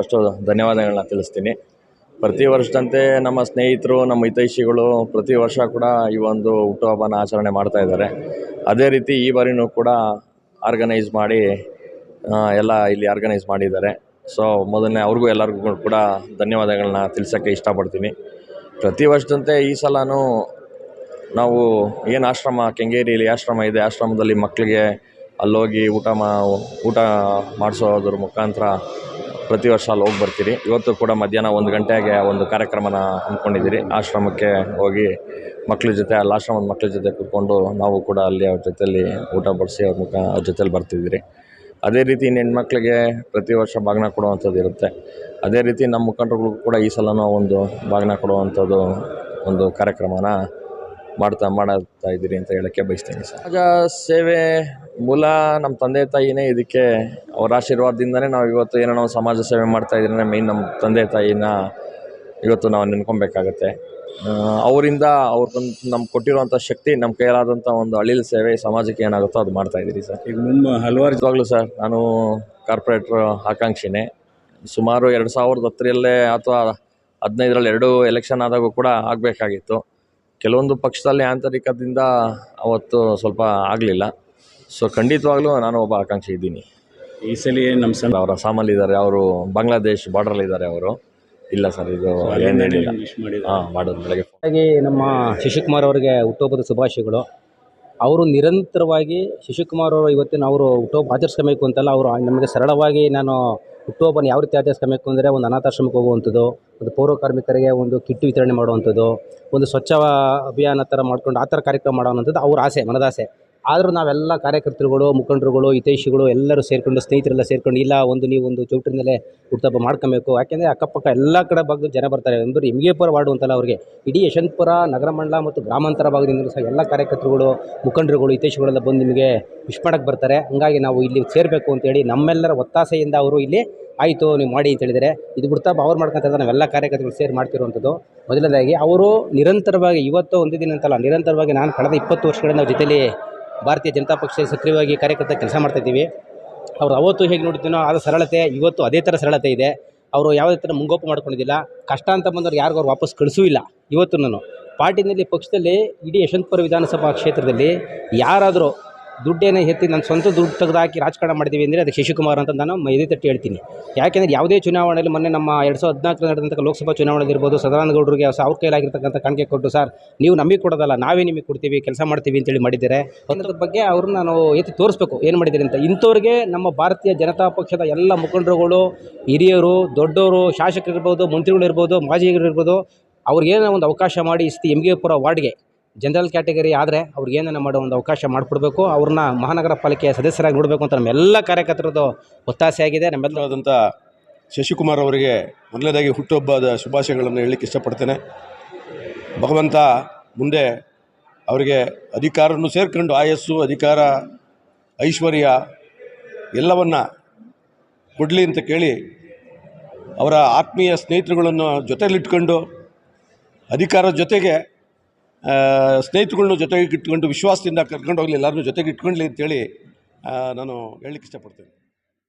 First ಧನ್ಯವಾದಗಳನ್ನ ತಿಳಿಸ್ತೀನಿ. ಪ್ರತಿ ವರ್ಷದಂತೆ ನಮ್ಮ ಸ್ನೇಹಿತರು, ನಮ್ಮ ಹಿತೈಷಿಗಳು ಪ್ರತಿ ವರ್ಷ ಕೂಡ ಈ ಒಂದು ಹುಟ್ಟುಹಬ್ಬನ ಆಚರಣೆ ಮಾಡ್ತಾ ಇದ್ದಾರೆ. ಅದೇ ರೀತಿ ಈ ಬಾರಿನೂ ಕೂಡ ಆರ್ಗನೈಸ್ ಮಾಡಿ ಎಲ್ಲ ಇಲ್ಲಿ ಆರ್ಗನೈಸ್ ಮಾಡಿದ್ದಾರೆ. ಸೊ ಮೊದಲನೇ ಅವ್ರಿಗೂ ಎಲ್ಲರಿಗೂ ಕೂಡ ಧನ್ಯವಾದಗಳನ್ನ ತಿಳಿಸೋಕ್ಕೆ ಇಷ್ಟಪಡ್ತೀನಿ. ಪ್ರತಿ ವರ್ಷದಂತೆ ಈ ಸಲನೂ ನಾವು ಏನು ಆಶ್ರಮ, ಕೆಂಗೇರಿಯಲ್ಲಿ ಆಶ್ರಮ ಇದೆ. ಆಶ್ರಮದಲ್ಲಿ ಮಕ್ಕಳಿಗೆ ಅಲ್ಲೋಗಿ ಊಟ ಮಾ, ಊಟ ಮಾಡಿಸೋದ್ರ ಮುಖಾಂತರ ಪ್ರತಿ ವರ್ಷ ಅಲ್ಲಿ ಹೋಗಿ ಬರ್ತೀರಿ. ಇವತ್ತು ಕೂಡ ಮಧ್ಯಾಹ್ನ ಒಂದು ಗಂಟೆಗೆ ಒಂದು ಕಾರ್ಯಕ್ರಮನ ಅಂದ್ಕೊಂಡಿದ್ದೀರಿ ಆಶ್ರಮಕ್ಕೆ ಹೋಗಿ ಮಕ್ಕಳ ಜೊತೆ, ಅಲ್ಲಿ ಆಶ್ರಮದ ಮಕ್ಕಳ ಜೊತೆ ಕೂತ್ಕೊಂಡು ನಾವು ಕೂಡ ಅಲ್ಲಿ ಅವ್ರ ಜೊತೆಯಲ್ಲಿ ಊಟ ಬಡಿಸಿ ಅವ್ರ ಮುಖ ಅವ್ರ ಜೊತೆಲಿ ಬರ್ತಿದ್ದೀರಿ. ಅದೇ ರೀತಿ ಇನ್ನು ಹೆಣ್ಮಕ್ಳಿಗೆ ಪ್ರತಿ ವರ್ಷ ಬಾಗಿನ ಕೊಡುವಂಥದ್ದು ಇರುತ್ತೆ. ಅದೇ ರೀತಿ ನಮ್ಮ ಮುಖಂಡರುಗಳು ಕೂಡ ಈ ಸಲನೂ ಒಂದು ಬಾಗಿನ ಕೊಡುವಂಥದ್ದು ಒಂದು ಕಾರ್ಯಕ್ರಮನ ಮಾಡ್ತಾ ಮಾಡ್ತಾ ಇದ್ದೀರಿ ಅಂತ ಹೇಳೋಕ್ಕೆ ಬಯಸ್ತೀನಿ ಸಮಾಜ ಸೇವೆ ಮೂಲ ನಮ್ಮ ತಂದೆ ತಾಯಿನೇ ಇದಕ್ಕೆ ಅವರ ಆಶೀರ್ವಾದದಿಂದನೇ ನಾವು ಇವತ್ತು ಏನೋ ನಾವು ಸಮಾಜ ಸೇವೆ ಮಾಡ್ತಾ ಇದ್ದೀರ ಮೇಯ್ನ್ ನಮ್ಮ ತಂದೆ ತಾಯಿನ ಇವತ್ತು ನಾವು ನೆನ್ಕೊಬೇಕಾಗತ್ತೆ. ಅವರಿಂದ ಅವ್ರು ನಮ್ಗೆ ಕೊಟ್ಟಿರುವಂಥ ಶಕ್ತಿ ನಮ್ಮ ಕೈಲಾದಂಥ ಒಂದು ಅಳಿಲ್ ಸೇವೆ ಸಮಾಜಕ್ಕೆ ಏನಾಗುತ್ತೋ ಅದು ಮಾಡ್ತಾ ಇದ್ದೀರಿ ಸರ್. ಈಗ ನಿಮ್ಮ ಹಲವಾರು ಜಾಗಲು ಸರ್ ನಾನು ಕಾರ್ಪೊರೇಟ್ರ್ ಆಕಾಂಕ್ಷಿನೇ. ಸುಮಾರು ಎರಡು ಸಾವಿರದ ಹತ್ತರಲ್ಲೇ ಅಥವಾ ಹದಿನೈದರಲ್ಲಿ ಎರಡು ಎಲೆಕ್ಷನ್ ಆದಾಗೂ ಕೂಡ ಆಗಬೇಕಾಗಿತ್ತು. ಕೆಲವೊಂದು ಪಕ್ಷದಲ್ಲಿ ಆಂತರಿಕದಿಂದ ಅವತ್ತು ಸ್ವಲ್ಪ ಆಗಲಿಲ್ಲ. ಸೊ ಖಂಡಿತವಾಗ್ಲೂ ನಾನು ಒಬ್ಬ ಆಕಾಂಕ್ಷಿ ಇದ್ದೀನಿ. ಈ ಸಲ ನಮ್ಮ ಅವರು ಅವರ ಇದ್ದಾರೆ ಅವರು ಬಾಂಗ್ಲಾದೇಶ್ ಬಾರ್ಡ್ರಲ್ಲಿದ್ದಾರೆ ಅವರು. ಇಲ್ಲ ಸರ್ ಇದು ಹಾಂ ಮಾಡೋದು ಬೆಳಗ್ಗೆ ಹಾಗಾಗಿ ನಮ್ಮ ಶಶಿಕುಮಾರ್ ಅವರಿಗೆ ಹುಟ್ಟುಹಬ್ಬದ ಶುಭಾಶಯಗಳು. ಅವರು ನಿರಂತರವಾಗಿ ಶಿಶುಕುಮಾರ್ ಅವರು ಇವತ್ತಿನ ಅವರು ಹುಟ್ಟುಹಬ್ಬ ಆಚರಿಸ್ಕೋಬೇಕು ಅಂತಲ್ಲ ಅವರು ನಮಗೆ ಸರಳವಾಗಿ ನಾನು ಹುಟ್ಟುಹಬ್ಬನ ಯಾವ ರೀತಿ ಆಚರಿಸ್ಕೋಬೇಕು ಅಂದರೆ ಒಂದು ಅನಾಥಾಶ್ರಮಕ್ಕೆ ಹೋಗುವಂಥದ್ದು ಒಂದು ಪೌರ ಕಾರ್ಮಿಕರಿಗೆ ಒಂದು ಕಿಟ್ಟು ವಿತರಣೆ ಮಾಡುವಂಥದ್ದು ಒಂದು ಸ್ವಚ್ಛ ಅಭಿಯಾನ ಥರ ಮಾಡ್ಕೊಂಡು ಆ ಥರ ಕಾರ್ಯಕ್ರಮ ಮಾಡೋವಂಥದ್ದು ಅವ್ರ ಆಸೆ ಮನದಾಸೆ. ಆದರೂ ನಾವೆಲ್ಲ ಕಾರ್ಯಕರ್ತರುಗಳು, ಮುಖಂಡರುಗಳು, ಹಿತೈಷಿಗಳು ಎಲ್ಲರೂ ಸೇರಿಕೊಂಡು, ಸ್ನೇಹಿತರೆಲ್ಲ ಸೇರಿಕೊಂಡು, ಇಲ್ಲ, ಒಂದು ನೀವು ಒಂದು ಚೌಟ್ರಿನಲ್ಲೇ ಹುಟ್ಟುಹಬ್ಬ ಮಾಡ್ಕೊಬೇಕು. ಯಾಕೆಂದರೆ ಅಕ್ಕಪಕ್ಕ ಎಲ್ಲ ಕಡೆ ಭಾಗದ ಜನ ಬರ್ತಾರೆ. ಅಂದರೆ ಎಮ್ಗೆಪುರ ವಾರ್ಡು ಅಂತಲ್ಲ ಅವರಿಗೆ. ಇಡೀ ಯಶವಂತಪುರ ನಗರ ಮಂಡಲ ಮತ್ತು ಗ್ರಾಮಾಂತರ ಭಾಗದಿಂದಲೂ ಸಹ ಎಲ್ಲ ಕಾರ್ಯಕರ್ತರುಗಳು, ಮುಖಂಡರುಗಳು, ಹಿತೈಷಿಗಳೆಲ್ಲ ಬಂದು ನಿಮಗೆ ವಿಶ್ ಮಾಡಕ್ಕೆ ಬರ್ತಾರೆ. ಹಂಗಾಗಿ ನಾವು ಇಲ್ಲಿ ಸೇರಬೇಕು ಅಂತೇಳಿ ನಮ್ಮೆಲ್ಲರ ಒತ್ತಾಸೆಯಿಂದ ಅವರು ಇಲ್ಲಿ ಆಯಿತು, ನೀವು ಮಾಡಿ ಅಂತ ಹೇಳಿದರೆ ಇದು ಬಿಡ್ತಾ ಅವ್ರು ಮಾಡ್ಕೊಂತ ಇದ್ದಾರೆ. ನಾವೆಲ್ಲ ಕಾರ್ಯಕರ್ತರು ಸೇರಿ ಮಾಡ್ತಿರುವಂಥದ್ದು. ಮೊದಲನೇದಾಗಿ, ಅವರು ನಿರಂತರವಾಗಿ, ಇವತ್ತು ಒಂದು ದಿನ ಅಂತಲ್ಲ, ನಿರಂತರವಾಗಿ ನಾನು ಕಳೆದ ಇಪ್ಪತ್ತು ವರ್ಷಗಳಿಂದ ಅವ್ರ ಜೊತೆಲಿ ಭಾರತೀಯ ಜನತಾ ಪಕ್ಷ ಸಕ್ರಿಯವಾಗಿ ಕಾರ್ಯಕರ್ತ ಕೆಲಸ ಮಾಡ್ತಾಯಿದ್ದೀವಿ ಅವರು ಅವತ್ತು ಹೇಗೆ ನೋಡ್ತೀನೋ ಅದು ಸರಳತೆ, ಇವತ್ತು ಅದೇ ಥರ ಸರಳತೆ ಇದೆ. ಅವರು ಯಾವುದೇ ಥರ ಮುಂಗೋಪು ಮಾಡ್ಕೊಂಡಿದ್ದಿಲ್ಲ. ಕಷ್ಟ ಅಂತ ಬಂದವ್ರು ಯಾರಿಗೂ ಅವ್ರು ವಾಪಸ್ ಕಳಿಸೂ ಇಲ್ಲ. ಇವತ್ತು ನಾನು ಪಾರ್ಟಿನಲ್ಲಿ ಪಕ್ಷದಲ್ಲಿ ಇಡೀ ಯಶವಂತಪುರ ವಿಧಾನಸಭಾ ಕ್ಷೇತ್ರದಲ್ಲಿ ಯಾರಾದರೂ ದುಡ್ಡೇನೇ ಎತ್ತಿ ನನ್ನ ಸ್ವಂತ ದುಡ್ಡು ತೆಗೆದು ಹಾಕಿ ರಾಜಕಾರಣ ಮಾಡಿದ್ದೀವಿ ಅಂದರೆ ಅದಕ್ಕೆ ಶಶಿಕುಮಾರ್ ಅಂತ ನಾನು ಮ- ಎದೆ ತಟ್ಟಿ ಹೇಳ್ತೀನಿ. ಯಾಕೆಂದರೆ ಯಾವುದೇ ಚುನಾವಣೆಯಲ್ಲಿ ಮೊನ್ನೆ ನಮ್ಮ ಎರಡು ಸಾವಿರದ ಹದಿನಾಲ್ಕರಲ್ಲಿ ನಡೆದಂಥ ಲೋಕಸಭಾ ಚುನಾವಣೆಯಲ್ಲಿ ಇರ್ಬೋದು, ಸದಾನಂದಗೌಡರಿಗೆ ಅವ್ರ ಕೈಲಾಗಿರ್ತಕ್ಕಂಥ ಕಾಣಿಕೆ ಕೊಟ್ಟು, ಸರ್, ನೀವು ನಮಗೆ ಕೊಡೋದಲ್ಲ, ನಾವೇ ನಿಮಗೆ ಕೊಡ್ತೀವಿ, ಕೆಲಸ ಮಾಡ್ತೀವಿ ಅಂತೇಳಿ ಮಾಡಿದ್ದಾರೆ. ಅನ್ನೋದ್ರ ಬಗ್ಗೆ ಅವ್ರನ್ನ ನಾನು ಎತ್ತಿ ತೋರಿಸ್ಬೇಕು, ಏನು ಮಾಡಿದ್ದೀರಿ ಅಂತ. ಇಂಥವ್ರಿಗೆ ನಮ್ಮ ಭಾರತೀಯ ಜನತಾ ಪಕ್ಷದ ಎಲ್ಲ ಮುಖಂಡರುಗಳು, ಹಿರಿಯರು ದೊಡ್ಡವರು ಶಾಸಕರಿರ್ಬೋದು, ಮಂತ್ರಿಗಳಿರ್ಬೋದು ಮಾಜಿಗಳಿರ್ಬೋದು ಅವ್ರಿಗೇನೋ ಒಂದು ಅವಕಾಶ ಮಾಡಿ ಇಸ್ತಿ ಎಂ ವಾರ್ಡ್ಗೆ ಜನರಲ್ ಕ್ಯಾಟಗರಿ ಆದರೆ ಅವ್ರಿಗೆ ಏನನ್ನ ಮಾಡೋ ಒಂದು ಅವಕಾಶ ಮಾಡಿಕೊಡ್ಬೇಕು, ಅವ್ರನ್ನ ಮಹಾನಗರ ಪಾಲಿಕೆಯ ಸದಸ್ಯರಾಗಿ ನೋಡಬೇಕು ಅಂತ ನಮ್ಮೆಲ್ಲ ಕಾರ್ಯಕರ್ತರದ್ದು ಒತ್ತಾಸೆ ಆಗಿದೆ. ನಮ್ಮೆಲ್ಲ ಆದಂಥ ಶಶಿಕುಮಾರ್ ಅವರಿಗೆ ಮೊದಲನೇದಾಗಿ ಹುಟ್ಟುಹಬ್ಬದ ಶುಭಾಶಯಗಳನ್ನು ಹೇಳಲಿಕ್ಕೆ ಇಷ್ಟಪಡ್ತೇನೆ. ಭಗವಂತ ಮುಂದೆ ಅವರಿಗೆ ಅಧಿಕಾರವನ್ನು ಸೇರ್ಕೊಂಡು ಆಯಸ್ಸು, ಅಧಿಕಾರ, ಐಶ್ವರ್ಯ ಎಲ್ಲವನ್ನ ಕೊಡಲಿ ಅಂತ ಕೇಳಿ ಅವರ ಆತ್ಮೀಯ ಸ್ನೇಹಿತರುಗಳನ್ನು ಜೊತೆಯಲ್ಲಿಟ್ಕೊಂಡು ಅಧಿಕಾರದ ಜೊತೆಗೆ ಸ್ನೇಹಿತರುಗಳನ್ನು ಜೊತೆಗೆ ಇಟ್ಕೊಂಡು ವಿಶ್ವಾಸದಿಂದ ಕರ್ಕೊಂಡು ಹೋಗಲಿ ಎಲ್ಲರನ್ನೂ ಜೊತೆಗೆ ಇಟ್ಕೊಳ್ಳಿ ಅಂತೇಳಿ ನಾನು ಹೇಳಲಿಕ್ಕೆ ಇಷ್ಟಪಡ್ತೇನೆ.